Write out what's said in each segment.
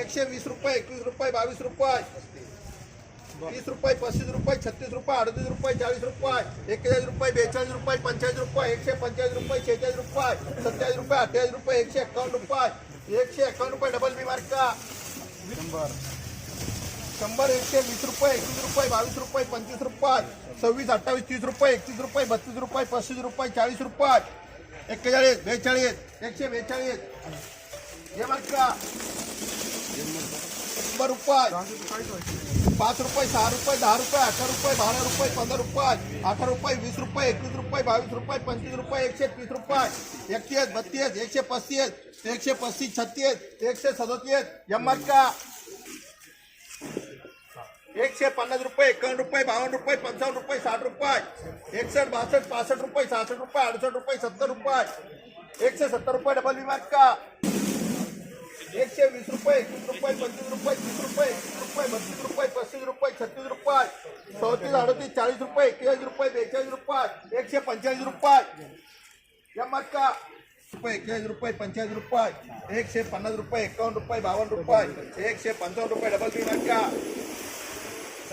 एकशे वीस रुपये एकवीस रुपये बावीस रुपये. तीस रुपये पस्तीस रुपये छत्तीस रुपये अडतीस रुपये चाळीस रुपये एक्केचाळीस रुपये बेचाळीस रुपये पंचेचाळीस रुपये एकशे पंचेचाळीस रुपये शेहेचाळीस रुपये सत्तेचाळीस रुपये अठ्ठेचाळीस रुपये एकशे एकावन्न रुपये एकशे एकावन्न रुपये डबल बी मार्का शंभर. शंभर एकशे वीस रुपये एकवीस रुपये बावीस रुपये पंचवीस रुपये सव्वीस अठ्ठावीस तीस रुपये एकतीस रुपये बत्तीस रुपये पस्तीस रुपये चाळीस रुपये एक्केचाळीस बेचाळीस एकशे बेचाळीस. रुपये. सहा रुपये रुपये रुपये रुपये रुपये रुपये, वीस रुपये रुपये रुपये, पंचवीस रुपये, एकशे तीस रुपये. एकतीस, बत्तीस, एकशे पस्तीस एकशे पस्तीस, छत्तीस, एकशे सदतीस. एम का. एकशे पन्नास रुपये, एकावन्न रुपये, बावन्न रुपये रुपये, साठ रुपये. पासष्ट रुपये रुपये रुपये, सत्तर रुपये. एकशे सत्तर रुपये डबल विमा का. एकशे वीस रुपये एकवीस रुपये पंचवीस रुपये तीस रुपये एकतीस रुपये बत्तीस रुपये पस्तीस रुपये छत्तीस रुपये चौतीस अडतीस चाळीस रुपये एक्केचाळीस रुपये बेचाळीस रुपये एकशे पंचेचाळीस रुपये या मत का रुपये एक्केचाळीस रुपये पंचेचाळीस रुपये एकशे पन्नास रुपये एकावन्न रुपये बावन्न रुपये एकशे पंचावन्न रुपये डबल बी मत का चाळीस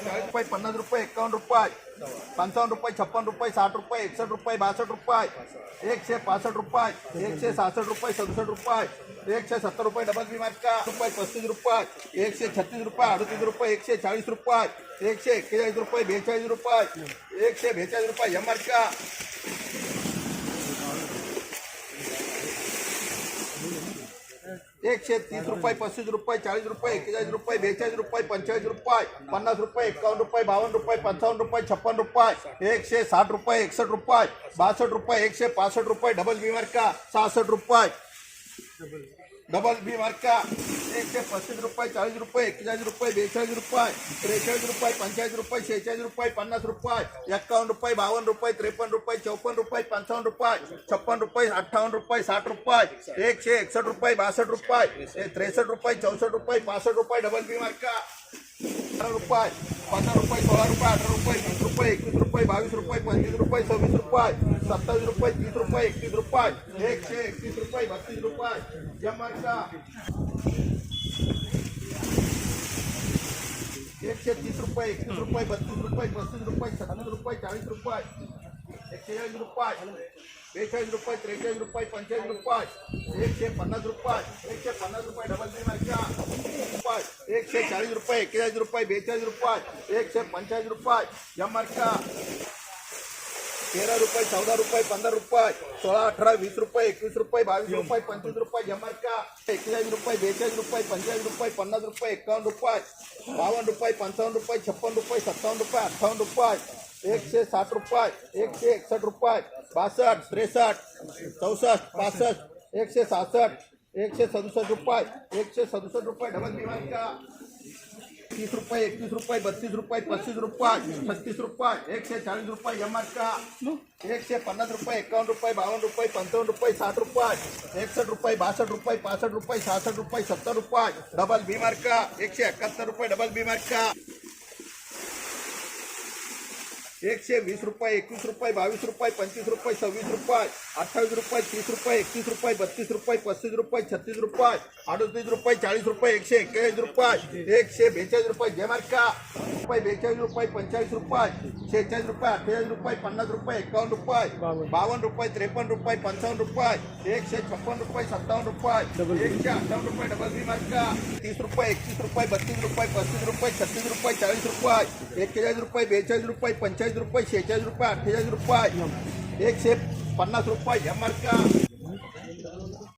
रुपये पन्नास रुपये एकावन्न रुपये पंचावन्न रुपये छप्पन रुपये साठ रुपये रुपये रुपये बासष्ट रुपये एकशे पासष्ट रुपये एकशे सहासष्ट रुपये सदुसष्ट रुपये एकशे सत्तर रुपये डबल बीमार का रुपये पस्तीस रुपये एकशे छत्तीस रुपये अडतीस रुपये एकशे चाळीस रुपये एकशे एक्केचाळीस रुपये बेचाळीस रुपये एकशे बेचाळीस रुपये एम का एकशे तीस रुपये, पस्तीस रुपये चालीस रुपये, एक्केचाळीस रुपये, बेचाळीस रुपये, पंचेचाळीस रुपये पन्ना रुपये, एकावन्न रुपये बावन रुपये पंचावन रुपये, छप्पन रुपये, एकशे साठ रुपये, एकसष्ट रुपये, बासष्ट रुपये, एकशे पासष्ट रुपये, डबल बी का सहासष्ट रुपये. डबल बी मार्का, एकशे पस्तीस रुपये, चाळीस रुपये, एक्केचाळीस रुपये, बेचाळीस रुपये, त्रेचाळीस रुपये पंचेचाळीस रुपये, शेहेचाळीस रुपये, पन्नास रुपये, एक्कावन्न रुपये, बावन्न रुपये, त्रेपन्न रुपये, चौपन्न रुपये, पंचावन्न रुपये छप्पन रुपये, अठ्ठावन्न रुपये, साठ रुपये, एकशे एकसष्ट रुपये, बासष्ट रुपये, त्रेसष्ट रुपये, चौसष्ट रुपये, पासष्ट रुपये, डबल बी मार्का रुपये. पंधरा रुपये, सोळा रुपये, अठरा रुपये वीस रुपये एकवीस रुपये, बावीस रुपये, पंचवीस रुपये, सव्वीस रुपये, सत्तावीस रुपये, तीस रुपये, एकतीस रुपये, एकशे एकतीस रुपये, बत्तीस रुपये. जमार्का एकशे तीस रुपये, एकतीस रुपये, बत्तीस रुपये, पस्तीस रुपये छत्तीस रुपये, चाळीस रुपये एकशेचाळीस रुपये, बेचाळीस रुपये, त्रेचाळीस रुपये, पंचेचाळीस रुपये, एकशे पन्नास रुपये, एकशे पन्नास रुपये, डबल रुपये एकशे चाळीस रुपये एक्केचाळीस रुपये बेचाळीस रुपये एकशे पंचेचाळीस रुपये या मार्का तेरा रुपये चौदा रुपये पंधरा रुपये सोळा अठरा वीस रुपये एकवीस रुपये बावीस रुपये पंचवीस रुपये जमा का एक्केचाळीस रुपये बेचाळीस रुपये पंचेचाळीस रुपये, पन्नास रुपये एकावन्न रुपये बावन्न रुपये पंचावन्न रुपये, छप्पन रुपये सत्तावन्न रुपये अठ्ठावन्न रुपये एकशे साठ रुपये एकशे एकसष्ट रुपये बासष्ट त्रेसष्ट चौसष्ट पासष्ट एकशे सहासष्ट एकशे सदुसष्ट रुपये एकशे सदुसष्ट रुपये, डबल बिमार का तीस रुपये इक्कीस रुपये, बत्तीस रुपये पच्चीस रुपये छत्तीस रुपये, एक से चालीस रुपये एम आर का। एक से पन्ना रुपये इक्यावन रुपये, बावन रुपये, पंचावन रुपये, साठ रुपये, एकसठ रुपये, बासठ रुपये, पासठ रुपये, सासठ रुपये, सत्तर रुपये, डबल बीमार का। एक से इकहत्तर रुपये, डबल बीमार मार्का एकशे वीस रुपये एकवीस रुपये बावीस रुपये पंचवीस रुपये सव्वीस रुपये अठ्ठावीस रुपये तीस रुपये एकतीस रुपये बत्तीस रुपये पस्तीस रुपये छत्तीस रुपये अडतीस रुपये चाळीस रुपये एकशे एक्केचाळीस रुपये एकशे बेचाळीस रुपये जय मार्का रुपये बेचाळीस रुपये पंचेचाळीस रुपये शेहेचाळीस रुपये अठ्ठेचाळीस रुपये पन्नास रुपये एकावन्न रुपये बावन्न रुपये त्रेपन्न रुपये पंचावन्न रुपये एकशे छप्पन रुपये सत्तावन्न रुपये एकशे अठ्ठावन्न रुपये डबल बी मार्का तीस रुपये एकतीस रुपये बत्तीस रुपये पस्तीस रुपये छत्तीस रुपये चाळीस रुपये एक्केचाळीस रुपये बेचाळीस रुपये पंचेचाळीस रुपये शेहेचाळीस रुपये अठ्ठेचाळीस रुपये एकशे पन्नास रुपये एम मार्का